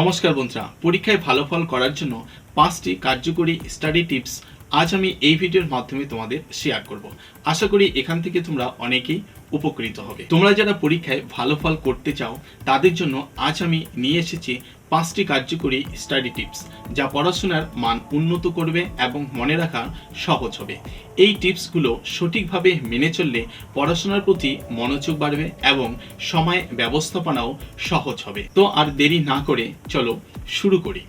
নমস্কার বন্ধুরা। পরীক্ষায় ভালো ফল করার জন্য পাঁচটি কার্যকরী স্টাডি টিপস আজ আমি এই ভিডিওর মাধ্যমে তোমাদের শেয়ার করব। আশা করি এখান থেকে তোমরা অনেকেই উপকৃত হবে। তোমরা যারা পরীক্ষায় ভালো ফল করতে চাও, তাদের জন্য আজ আমি নিয়ে এসেছি পাঁচটি কার্যকরী স্টাডি টিপস যা পড়াশোনার মান উন্নত করবে এবং মনে রাখা সহজ হবে। এই টিপসগুলো সঠিকভাবে মেনে চললে পড়াশোনার প্রতি মনোযোগ বাড়বে এবং সময় ব্যবস্থাপনাও সহজ হবে। তো আর দেরি না করে চলো শুরু করি।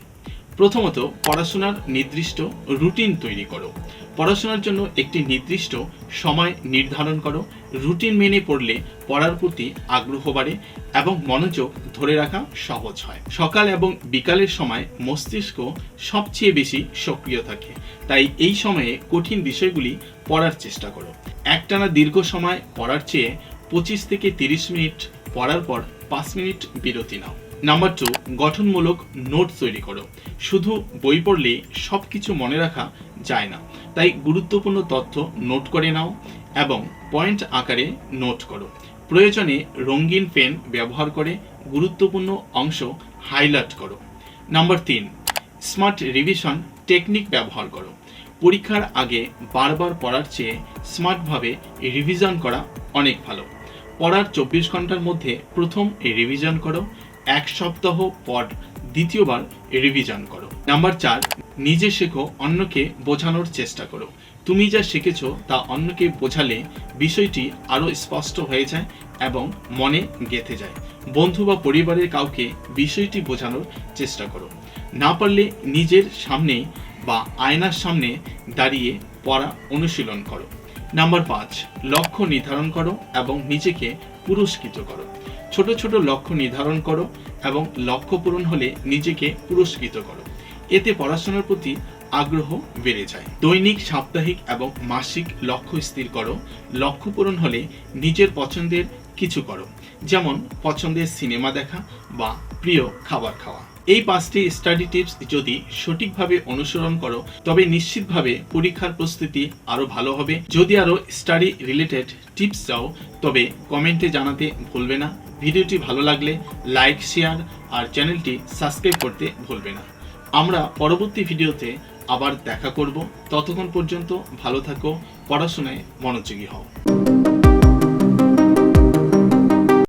প্রথমত পড়াশোনার নির্দিষ্ট রুটিন তৈরি করো। পড়াশোনার জন্য একটি নির্দিষ্ট সময় নির্ধারণ করো। রুটিন মেনে পড়লে পড়ার প্রতি আগ্রহ বাড়ে এবং মনোযোগ ধরে রাখা সহজ হয়। সকাল এবং বিকালের সময় মস্তিষ্ক সবচেয়ে বেশি সক্রিয় থাকে। তাই এই সময়ে কঠিন বিষয়গুলি পড়ার চেষ্টা করো। একটানা দীর্ঘ সময় পড়ার চেয়ে পঁচিশ থেকে তিরিশ মিনিট পড়ার পর পাঁচ মিনিট বিরতি নাও। নাম্বার টু গঠনমূলক নোট তৈরি করো। শুধু বই পড়লে সব কিছু মনে রাখা যায় না। তাই গুরুত্বপূর্ণ তথ্য নোট করে নাও এবং পয়েন্ট আকারে নোট করো। প্রয়োজনে রঙিন পেন ব্যবহার করে গুরুত্বপূর্ণ অংশ হাইলাইট করো। নাম্বার তিন স্মার্ট রিভিশন টেকনিক ব্যবহার করো। পরীক্ষার আগে বারবার পড়ার চেয়ে স্মার্টভাবে রিভিশন করা অনেক ভালো। পড়ার চব্বিশ ঘণ্টার মধ্যে প্রথম রিভিশন করো। এক সপ্তাহ পর দ্বিতীয়বার রিভিশন করো। নাম্বার চার, নিজে শেখো অন্যকে বোঝানোর চেষ্টা করো। তুমি যা শিখেছো তা অন্যকে বোঝালে বিষয়টি আরও স্পষ্ট হয়ে যায় এবং মনে গেঁথে যায়। বন্ধু বা পরিবারের কাউকে বিষয়টি বোঝানোর চেষ্টা করো। না পারলে নিজের সামনে বা আয়নার সামনে দাঁড়িয়ে পড়া অনুশীলন করো। নাম্বার পাঁচ, লক্ষ্য নির্ধারণ করো এবং নিজেকে পুরস্কৃত করো। ছোট ছোট লক্ষ্য নির্ধারণ করো এবং লক্ষ্য পূরণ হলে নিজেকে পুরস্কৃত করো। এতে পড়াশোনার প্রতি আগ্রহ বেড়ে যায়। দৈনিক, সাপ্তাহিক এবং মাসিক লক্ষ্য স্থির করো। লক্ষ্য পূরণ হলে নিজের পছন্দের কিছু করো। যেমন, পছন্দের সিনেমা দেখা বা প্রিয় খাবার খাওয়া। এই পাঁচটি স্টাডি টিপস যদি সঠিকভাবে অনুসরণ করো, তবে নিশ্চিতভাবে পরীক্ষার প্রস্তুতি আরও ভালো হবে। যদি আরও স্টাডি রিলেটেড টিপস চাও, তবে কমেন্টে জানাতে ভুলবে না। ভিডিওটি ভালো লাগলে লাইক শেয়ার আর চ্যানেলটি সাবস্ক্রাইব করতে ভুলবে না। আমরা পরবর্তী ভিডিওতে আবার দেখা করব। ততক্ষণ পর্যন্ত ভালো থাকো, পড়াশোনায় মনোযোগী হও।